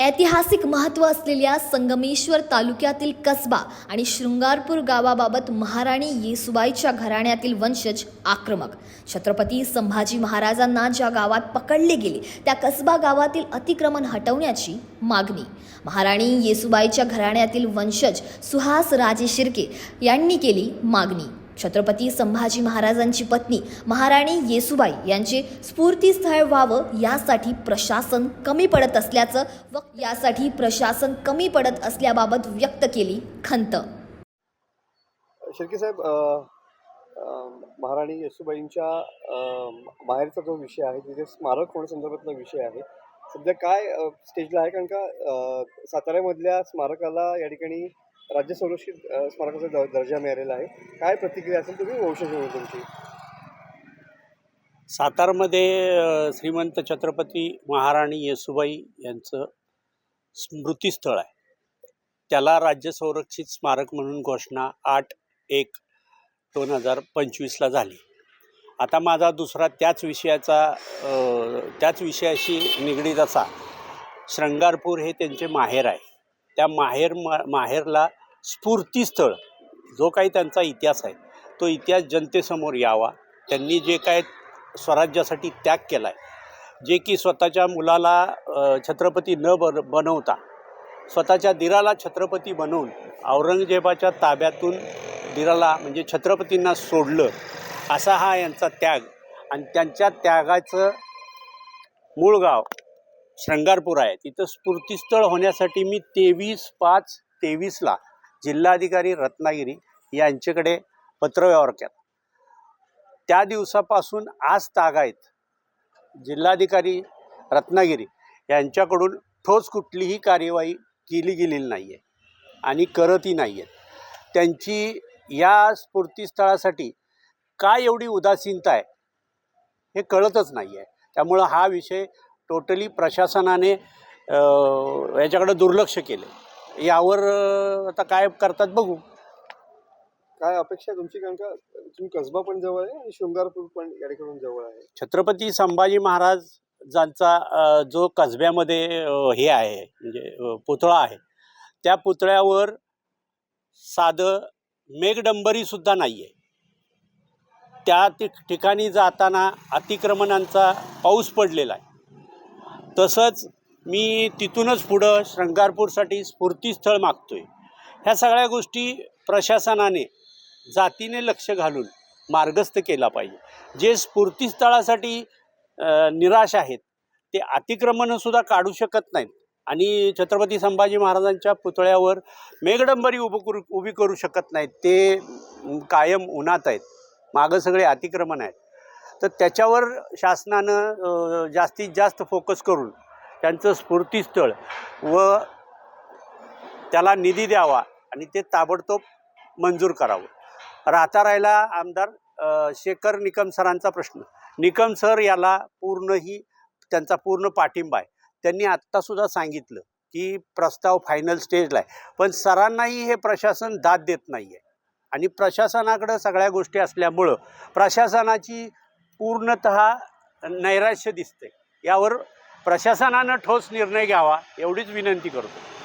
ऐतिहासिक महत्त्व असलेल्या संगमेश्वर तालुक्यातील कसबा आणि शृंगारपूर गावाबाबत महाराणी येसुबाईच्या घराण्यातील वंशज आक्रमक. छत्रपती संभाजी महाराजांना ज्या गावात पकडले गेले त्या कसबा गावातील अतिक्रमण हटवण्याची मागणी. महाराणी येसुबाईच्या घराण्यातील वंशज सुहास राजे शिर्के यांनी केली मागणी. छत्रपती संभाजी महाराजांची पत्नी महाराणी येसुबाई यांचे स्फूर्तीस्थळ व्हावं यासाठी प्रशासन कमी पडत असल्याचं व यासाठी प्रशासन कमी पडत असल्याबाबत व्यक्त केली खंत. शिर्के साहेब महाराणी येसुबाईंच्या बाहेरचा जो विषय आहे तिथे स्मारक होण्यासंदर्भातला विषय आहे. सध्या काय स्टेजला आहे? कारण का साताऱ्यामधल्या स्मारकाला या ठिकाणी राज्य संरक्षित स्मारकाचा द- दर्जा मिळालेला आहे. काय प्रतिक्रिया असेल तुम्ही? वंशज म्हणून तुमची. सातारमध्ये श्रीमंत छत्रपती महाराणी येसुबाई यांचं स्मृतीस्थळ आहे. त्याला राज्य संरक्षित स्मारक म्हणून घोषणा आठ एक दोन हजार पंचवीसला झाली. आता माझा दुसरा त्याच विषयाचा त्याच विषयाशी निगडीत असा. श्रंगारपूर हे त्यांचे माहेर आहे. त्या माहेर मा माहेरला स्फूर्तीस्थळ जो काही त्यांचा इतिहास आहे तो इतिहास जनतेसमोर यावा. त्यांनी जे काय स्वराज्यासाठी त्याग केला आहे जे की स्वतःच्या मुलाला छत्रपती न बन बनवता स्वतःच्या दिराला छत्रपती बनवून औरंगजेबाच्या ताब्यातून दिराला म्हणजे छत्रपतींना सोडलं असा हा यांचा त्याग. आणि त्यांच्या त्यागाचं मूळ गाव श्रंगारपूर आहे. तिथं स्फूर्तीस्थळ होण्यासाठी मी तेवीस पाच तेवीसला जिल्हाधिकारी रत्नागिरी यांच्याकडे पत्रव्यवहार केला. त्या दिवसापासून आज तागायत जिल्हाधिकारी रत्नागिरी यांच्याकडून ठोस कुठलीही कार्यवाही केली गेलेली नाही आहे आणि करतही नाही आहेत त्यांची या स्फूर्तीस्थळासाठी काय एवढी उदासीनता आहे? हे कळतच नाही आहे त्यामुळं हा विषय टोटली प्रशासनाने याच्याकडे दुर्लक्ष केलं यावर आता काय करतात बघू. काय अपेक्षा तुमची? कारण का तुम्ही कसबा पण जवळ आहे आणि शृंगारपूर पण या ठिकाणी जवळ आहे. छत्रपती संभाजी महाराजांचा अ, जो कसब्यामध्ये हे आहे म्हणजे पुतळा आहे त्या पुतळ्यावर साधं मेघडंबरीसुद्धा नाही आहे त्या ति ठिकाणी जाताना अतिक्रमणांचा पाऊस पडलेला आहे. तसंच मी तिथूनच पुढं श्रंगारपूरसाठी स्फूर्तीस्थळ मागतो आहे ह्या सगळ्या गोष्टी प्रशासनाने जातीने लक्ष घालून मार्गस्थ केला पाहिजे. जे स्फूर्तीस्थळासाठी निराश आहेत ते अतिक्रमणंसुद्धा काढू शकत नाहीत. आणि छत्रपती संभाजी महाराजांच्या पुतळ्यावर मेघडंबरी उभं करू उभी करू शकत नाहीत. ते कायम उन्हात आहेत. मागं सगळे अतिक्रमण आहेत. तर त्याच्यावर शासनानं जास्तीत जास्त फोकस करून त्यांचं स्फूर्तीस्थळ व त्याला निधी द्यावा आणि ते ताबडतोब मंजूर करावं. राहता राहिला आमदार शेखर निकम सरांचा प्रश्न. निकम सर याला पूर्णही त्यांचा पूर्ण पाठिंबा आहे. त्यांनी आत्तासुद्धा सांगितलं की प्रस्ताव फायनल स्टेजला आहे. पण सरांनाही हे प्रशासन दाद देत नाही आहे आणि प्रशासनाकडं सगळ्या गोष्टी असल्यामुळं प्रशासनाची पूर्णत नैराश्य दिसते यावर प्रशासनानं ठोस निर्णय घ्यावा एवढीच विनंती करतो.